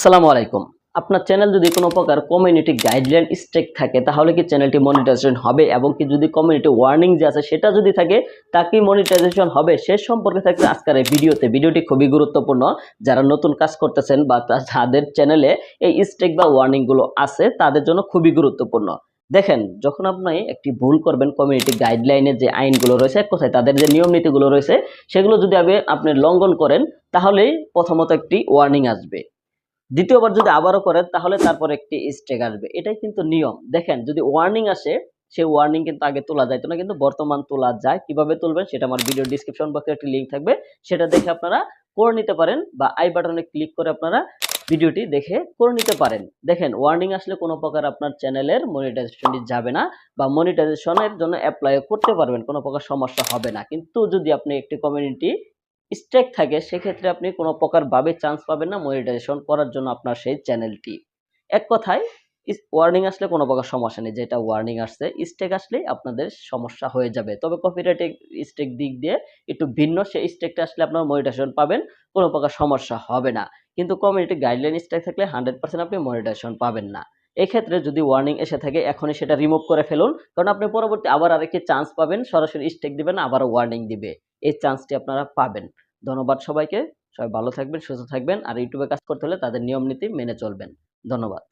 আসসালামু আলাইকুম। আপনার চ্যানেল যদি কোনো প্রকার কমিউনিটি গাইডলাইন স্ট্রেক থাকে, তাহলে কি চ্যানেলটি মনিটাইজেশন হবে? এবং কি যদি কমিউনিটি ওয়ার্নিং যে আছে, সেটা যদি থাকে, তা কি মনিটাইজেশন হবে? সে সম্পর্কে থাকবে আজকের এই ভিডিওতে। ভিডিওটি খুবই গুরুত্বপূর্ণ। যারা নতুন কাজ করতেছেন বা যাদের চ্যানেলে এই স্ট্রেক বা ওয়ার্নিংগুলো আছে, তাদের জন্য খুবই গুরুত্বপূর্ণ। দেখেন, যখন আপনি একটি ভুল করবেন কমিউনিটি গাইডলাইনের যে আইনগুলো রয়েছে, এক কথায় তাদের যে নিয়ম নীতিগুলো রয়েছে, সেগুলো যদি আপনি লঙ্ঘন করেন, তাহলেই প্রথমত একটি ওয়ার্নিং আসবে। দ্বিতীয়বার যদি আবারও করেন তাহলে তারপর একটি স্ট্রেক আসবে। এটাই কিন্তু নিয়ম। দেখেন, যদি ওয়ার্নিং আসে, সেই ওয়ার্নিং কিন্তু আগে তোলা যাইতো না, কিন্তু বর্তমান তোলা যায়। কীভাবে তুলবেন, সেটা আমার ভিডিও ডিসক্রিপশন বক্সে একটি লিঙ্ক থাকবে। সেটা দেখে আপনারা করে নিতে পারেন বা আই বাটনে ক্লিক করে আপনারা ভিডিওটি দেখে করে নিতে পারেন। দেখেন ওয়ার্নিং আসলে কোনো প্রকার আপনার চ্যানেলের মনিটাইজেশনটি যাবে না বা মনিটাইজেশনের জন্য অ্যাপ্লাই করতে পারবেন। কোনো প্রকার সমস্যা হবে না। কিন্তু যদি আপনি একটি কমিউনিটি স্ট্রেক থাকে, সেক্ষেত্রে আপনি কোনো প্রকার ভাবে চান্স পাবেন না মনিটাইজেশন করার জন্য আপনার সেই চ্যানেলটি এক কথায় ওয়ার্নিং আসলে কোনো প্রকার সমস্যা নেই, যেটা ওয়ার্নিং আসছে স্টেক আসলে আপনাদের সমস্যা হয়ে যাবে। তবে কপিরাইট স্টেক দিক দিয়ে একটু ভিন্ন, সেই স্টেকটা আসলে আপনার মনিটাইজেশন পাবেন, কোনো প্রকার সমস্যা হবে না। কিন্তু কমিউনিটি গাইডলাইন স্টেক থাকলে হান্ড্রেড পার্সেন্ট আপনি মনিটাইজেশন পাবেন না। এক্ষেত্রে যদি ওয়ার্নিং এসে থাকে, এখনই সেটা রিমুভ করে ফেলুন, কারণ আপনি পরবর্তী আবার আরেকটি চান্স পাবেন, সরাসরি স্টেক দিবেন আবার ওয়ার্নিং দিবে। এই চান্সটি আপনারা পাবেন। ধন্যবাদ সবাইকে। সবাই ভালো থাকবেন, সুস্থ থাকবেন আর ইউটিউবে কাজ করতে হলে তাদের নিয়ম নীতি মেনে চলবেন। ধন্যবাদ।